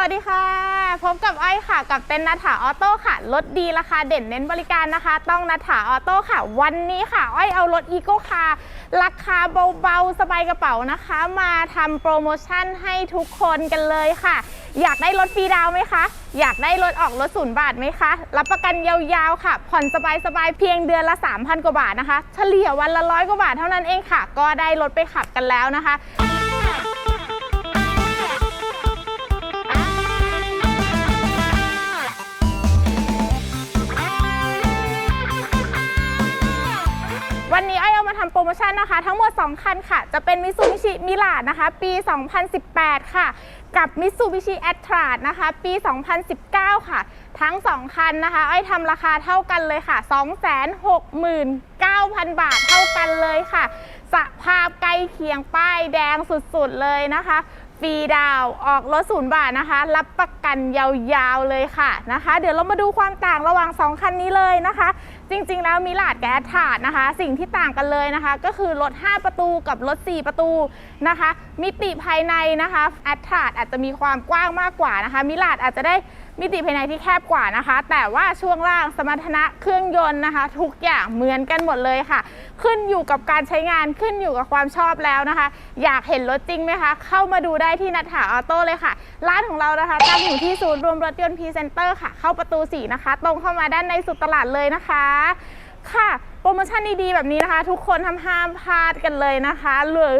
วัสดีค่ะ พบกับอ้อยค่ะ กับเต้นนัทถาออโต้ค่ะ รถดีราคาเด่นเน้นบริการนะคะ ต้องนัทถาออโต้ค่ะ วันนี้ค่ะ อ้อยเอารถอีโก้คาร์ราคาเบาๆ สบายกระเป๋านะคะ มาทำโปรโมชั่นให้ทุกคนกันเลยค่ะ อยากได้รถฟรีดาวไหมคะ อยากได้รถออกรถศูนย์บาทไหมคะ รับประกันยาวๆค่ะ ผ่อนสบายๆ เพียงเดือนละ 3,000 กว่าบาทนะคะ เฉลี่ยวันละร้อยกว่าบาทเท่านั้นเองค่ะ ก็ได้รถไปขับกันแล้วนะคะ วันนี้ไอเอามาทำโปรโมชั่นนะคะ ทั้งหมด 2 คันค่ะ จะเป็น Mitsubishi Mirage นะคะ ปี 2018 ค่ะ กับ Mitsubishi a t r a นะคะ ปี 2019 ค่ะ ทั้ง 2 คันนะคะไอทำราคาเท่ากันเลยค่ะ 269,000 บาทเท่ากันเลยค่ะ สภาพใกล้เคียงป้ายแดงสุดๆเลยนะคะ ฟรีดาวออกรถศูนย์บาทนะคะ รับประกันยาวๆเลยค่ะนะคะ เดี๋ยวเรามาดูความต่างระหว่าง 2 คันนี้เลยนะคะ จริงๆ แล้วมิลาดแก๊สถาดนะคะ สิ่งที่ต่างกันเลยนะคะ ก็คือรถ 5 ประตูกับรถ 4 ประตูนะคะ มิติภายในนะคะแอดถาดอาจจะมีความกว้างมากกว่านะคะ มิลาดอาจจะได้มิติภายในที่แคบกว่านะคะ แต่ว่าช่วงล่างสมรรถนะเครื่องยนต์นะคะ ทุกอย่างเหมือนกันหมดเลยค่ะ ขึ้นอยู่กับการใช้งานขึ้นอยู่กับความชอบแล้วนะคะ อยากเห็นรถจริงไหมคะ เข้ามาดูได้ที่นัทถาออโต้เลยค่ะ ร้านของเรานะคะตั้งอยู่ที่ศูนย์รวมรถยนต์พรีเซนเตอร์ค่ะ เข้าประตู 4 นะคะ ตรงเข้ามาด้านในสุดตลาดเลยนะคะ ค่ะโปรโมชั่นดีๆแบบนี้นะคะ ทุกคนทำห้ามพลาดกันเลยนะคะ หรือ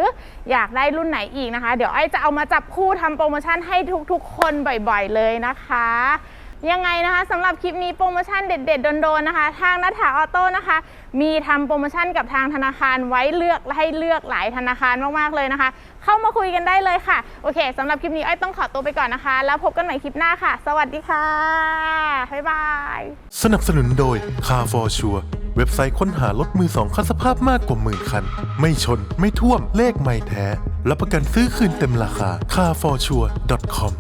อยากได้รุ่นไหนอีกนะคะ เดี๋ยวไอ้จะเอามาจับคู่ทำโปรโมชั่นให้ทุกๆ คนบ่อยๆเลยนะคะ ยังไงนะคะสำหรับคลิปนี้โปรโมชั่นเด็ด ๆ โดนๆนะคะ ทางนัทถาออโต้นะคะ มีทำโปรโมชั่นกับทางธนาคารไว้เลือกให้เลือกหลายธนาคารมากๆเลยนะคะ เข้ามาคุยกันได้เลยค่ะ โอเคสำหรับคลิปนี้อ้อยต้องขอตัวไปก่อนนะคะ แล้วพบกันใหม่คลิปหน้าค่ะ สวัสดีค่ะ บ๊ายบาย สนับสนุนโดย Car for Sure เว็บไซต์ค้นหารถมือสองคันสภาพมากกว่าหมื่นคัน ไม่ชน ไม่ท่วมเลขไม่แท้รับประกันซื้อคืนเต็มราคา carforsure.com